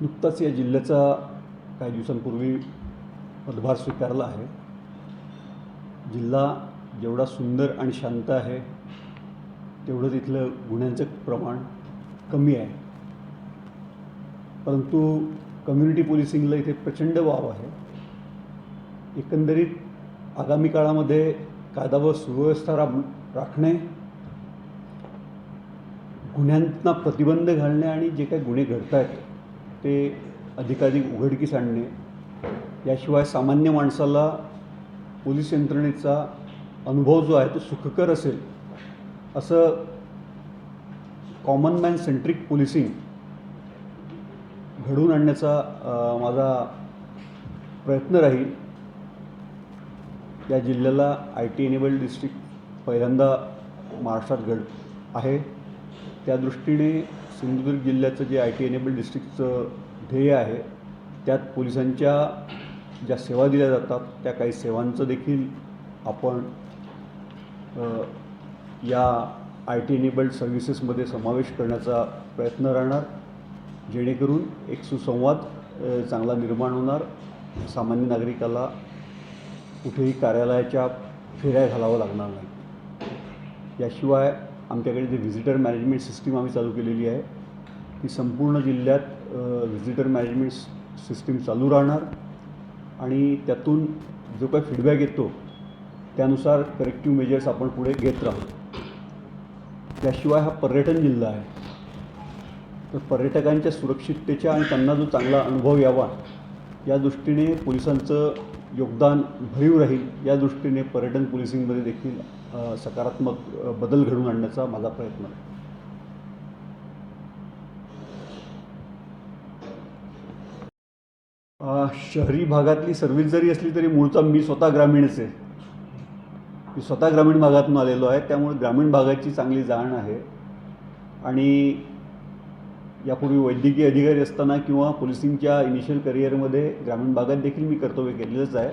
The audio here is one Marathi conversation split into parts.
नुकताच या जिल्ह्याचा काही दिवसांपूर्वी पदभार स्वीकारला आहे. जिल्हा जेवढा सुंदर आणि शांत आहे तेवढंच इथलं गुन्ह्यांचं प्रमाण कमी आहे. परंतु कम्युनिटी पोलिसिंगला इथे प्रचंड वाव आहे. एकंदरीत आगामी काळामध्ये कायदा व सुव्यवस्था राब राखणे गुन्ह्यांना प्रतिबंध घालणे आणि जे काही गुन्हे घडत आहेत ते अधिकाधिक उघडकीस आणणे याशिवाय सामान्य माणसाला पोलीस यंत्रणेचा अनुभव जो आहे तो सुखकर असेल असं कॉमन मॅन सेंट्रिक पोलिसिंग घडवून आणण्याचा माझा प्रयत्न राहील. या जिल्ह्याला आय टी एनेबल्ड डिस्ट्रिक्ट पहिल्यांदा महाराष्ट्रात घड आहे. त्या दृष्टीने सिंधुदुर्ग जिल्ह्याचं जे आय टी एनेबल डिस्ट्रिक्टचं ध्येय आहे त्यात पोलिसांच्या ज्या सेवा दिल्या जातात त्या काही सेवांचं देखील आपण या आय टी एनेबल्ड सर्व्हिसेसमध्ये समावेश करण्याचा प्रयत्न राहणार जेणेकरून एक सुसंवाद चांगला निर्माण होणार. सामान्य नागरिकाला कुठेही कार्यालयाच्या फेऱ्या घालावं लागणार नाही याशिवाय आमच्याकडे जे व्हिजिटर मॅनेजमेंट सिस्टीम आम्ही चालू केलेली आहे ती संपूर्ण जिल्ह्यात व्हिजिटर मॅनेजमेंट सिस्टीम चालू राहणार आणि त्यातून जो काही फीडबॅक येतो त्यानुसार करेक्टिव्ह मेजर्स आपण पुढे घेत राहू. त्याशिवाय हा पर्यटन जिल्हा आहे. तर पर्यटकांच्या सुरक्षिततेच्या आणि त्यांना जो चांगला अनुभव यावा या दृष्टीने पोलिसांचं योगदान भरीव राहील. या दृष्टीने पर्यटन पोलिसिंगमध्ये देखील सकारात्मक बदल घडवून आणण्याचा माझा प्रयत्न आहे. शहरी भागातली सर्व्हिस जरी असली तरी मूळचा मी स्वतः ग्रामीणच आहे. मी स्वतः ग्रामीण भागातून आलेलो आहे. त्यामुळे ग्रामीण भागाची चांगली जाण आहे. आणि यापूर्वी वैद्यकीय अधिकारी असताना किंवा पोलिसिंगच्या इनिशियल करिअरमध्ये ग्रामीण भागात देखील मी कर्तव्य केलेलंच आहे.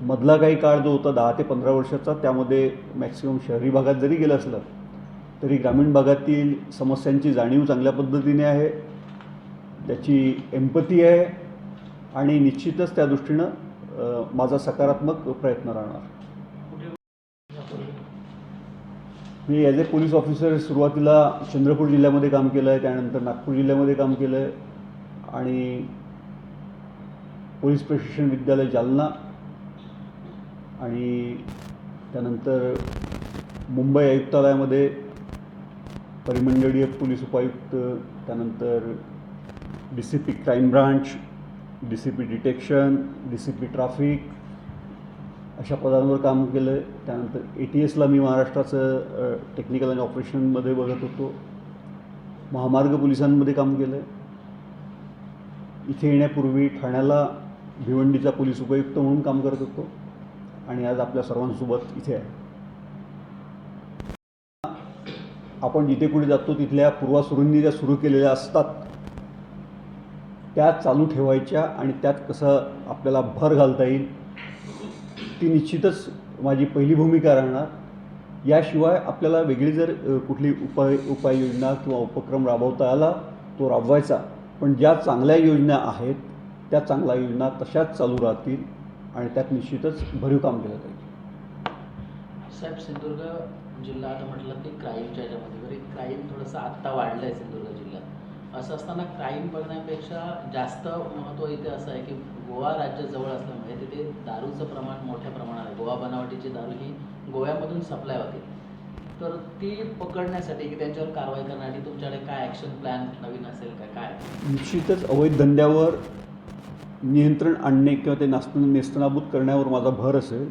मधला काही काळ जो होता दहा ते पंधरा वर्षाचा त्यामध्ये मॅक्सिमम शहरी भागात जरी गेलं असलं तरी ग्रामीण भागातील समस्यांची जाणीव चांगल्या पद्धतीने आहे. त्याची एम्पती आहे आणि निश्चितच त्या दृष्टीनं माझा सकारात्मक प्रयत्न राहणार. मी ॲज ए पोलीस ऑफिसर सुरुवातीला चंद्रपूर जिल्ह्यामध्ये काम केलं आहे त्यानंतर नागपूर जिल्ह्यामध्ये काम केलं आहे आणि पोलीस प्रशिक्षण विद्यालय जालना आणि त्यानंतर मुंबई आयुक्तालयामध्ये परिमंडळीय पोलीस उपायुक्त त्यानंतर D C P crime branch D C P detection D C P traffic अशा पदांवर काम केलं त्यानंतर ए टी एसला मी महाराष्ट्राचं टेक्निकल आणि ऑपरेशनमध्ये बघत होतो. महामार्ग पोलिसांमध्ये काम केलं इथे येण्यापूर्वी ठाण्याला भिवंडीचा पोलीस उपयुक्त म्हणून काम करत होतो. आणि आज आपल्या सर्वांसोबत इथे आहे. आपण जिथे कुठे जातो तिथल्या पूर्वासुरूंनी ज्या सुरू केलेल्या असतात त्या चालू ठेवायच्या आणि त्यात कसं आपल्याला भर घालता येईल ती निश्चितच माझी पहिली भूमिका राहणार. याशिवाय आपल्याला वेगळी जर कुठली उपाय उपाययोजना किंवा उपक्रम राबवता आला तो राबवायचा. पण ज्या चांगल्या योजना आहेत त्या चांगल्या योजना तशाच चालू राहतील आणि त्यात निश्चितच भरीव काम केलं पाहिजे. साहेब सिंधुदुर्ग जिल्हा आता म्हटलं की क्राईमच्या याच्यामध्ये. बरे क्राईम थोडंसं आत्ता वाढलं आहे सिंधुदुर्ग जिल्ह्यात. असं असताना क्राईम बघण्यापेक्षा जास्त महत्त्व इथे असं आहे की गोवा राज्य जवळ असल्यामुळे तिथे दारूचं प्रमाण मोठ्या प्रमाणात आहे. गोवा बनावटीची दारू ही गोव्यामधून सप्लाय होते. तर ती पकडण्यासाठी की त्यांच्यावर कारवाई करण्यासाठी तुमच्याकडे काय ॲक्शन प्लॅन नवीन असेल का? काय? निश्चितच अवैध धंद्यावर नियंत्रण आणणे किंवा ते नास्त नेस्तनाबूत करण्यावर माझा भर असेल.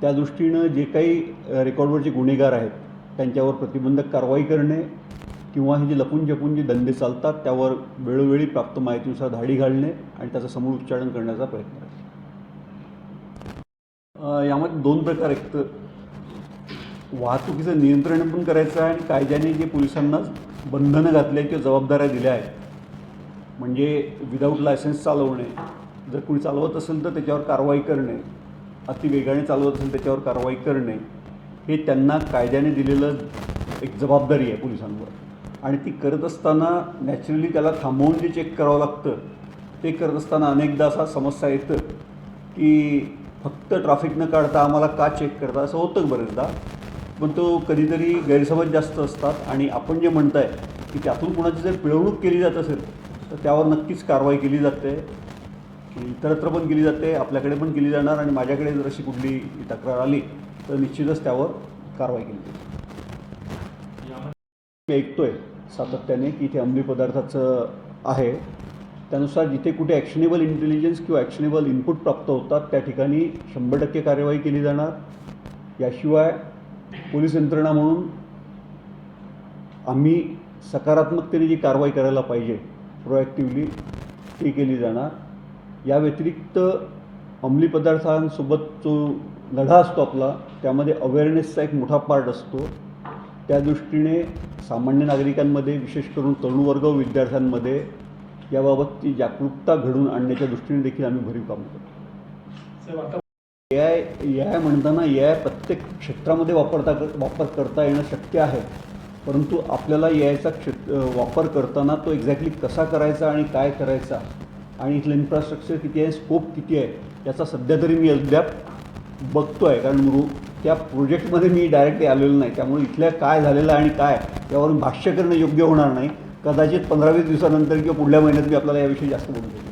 त्या दृष्टीनं जे काही रेकॉर्डवरचे गुन्हेगार आहेत त्यांच्यावर प्रतिबंधक कारवाई करणे किंवा हे जे लपून जपून जे धंदे चालतात त्यावर वेळोवेळी प्राप्त माहितीनुसार धाडी घालणे आणि त्याचं समोर उच्चारण करण्याचा प्रयत्न आहे यामध्ये दोन प्रकार आहेत. तर वाहतुकीचं नियंत्रण पण करायचं आहे आणि कायद्याने जे पोलिसांना बंधनं घातली किंवा जबाबदाऱ्या दिल्या आहेत. म्हणजे विदाऊट लायसन्स चालवणे जर कोणी चालवत असेल तर त्याच्यावर कारवाई करणे अति वेगाने चालवत असेल त्याच्यावर कारवाई करणे हे त्यांना कायद्याने दिलेलं एक जबाबदारी आहे पोलिसांवर. आणि ती करत असताना नॅचरली त्याला थांबवून जे चेक करावं लागतं ते करत असताना अनेकदा असा समस्या येतं की फक्त ट्रॅफिक न काढता आम्हाला का चेक करता? असं होतं बरेचदा. पण तो कधीतरी गैरसमज जास्त असतात आणि आपण जे म्हणताय की त्यातून कुणाची जर पिळवणूक केली जात असेल तर त्यावर नक्कीच कारवाई केली जाते. इतरत्र पण केली जाते आपल्याकडे पण केली जाणार आणि माझ्याकडे जर अशी कुठली तक्रार आली तर निश्चितच त्यावर कारवाई केली जाईल. मी ऐकतोय सातत्याने की इथे अंमली पदार्थाचं आहे. त्यानुसार जिथे कुठे ॲक्शनेबल इंटेलिजन्स किंवा ॲक्शनेबल इनपुट प्राप्त होतात त्या ठिकाणी शंभर टक्के कार्यवाही केली जाणार. याशिवाय पोलीस यंत्रणा म्हणून आम्ही सकारात्मकतेने जी कारवाई करायला पाहिजे प्रोॲक्टिव्हली ती केली जाणार. या व्यतिरिक्त अंमली पदार्थांसोबत जो लढा असतो आपला त्यामध्ये अवेअरनेसचा एक मोठा पार्ट असतो. त्या दृष्टीने सामान्य नागरिकांमध्ये विशेष करून तरुण वर्ग विद्यार्थ्यांमध्ये याबाबतची जागरूकता घडवून आणण्याच्या दृष्टीने देखील आम्ही भरीव काम करतो. ए आय ए आय म्हणताना ए आय प्रत्येक क्षेत्रामध्ये वापरता वापर करता येणं शक्य आहे. परंतु आपल्याला ए आयचा क्षेत्र वापर करताना तो एक्झॅक्टली कसा करायचा आणि काय करायचा आणि इथलं इन्फ्रास्ट्रक्चर किती आहे स्कोप किती आहे याचा सध्या तरी मी अद्याप बघतो आहे कारण रु त्या प्रोजेक्टमध्ये मी डायरेक्टली आलेलो नाही. त्यामुळे इथल्या काय झालेलं आहे आणि काय यावरून भाष्य करणं योग्य होणार नाही. कदाचित पंधरा वीस दिवसानंतर किंवा पुढल्या महिन्यात मी आपल्याला याविषयी जास्त बोलू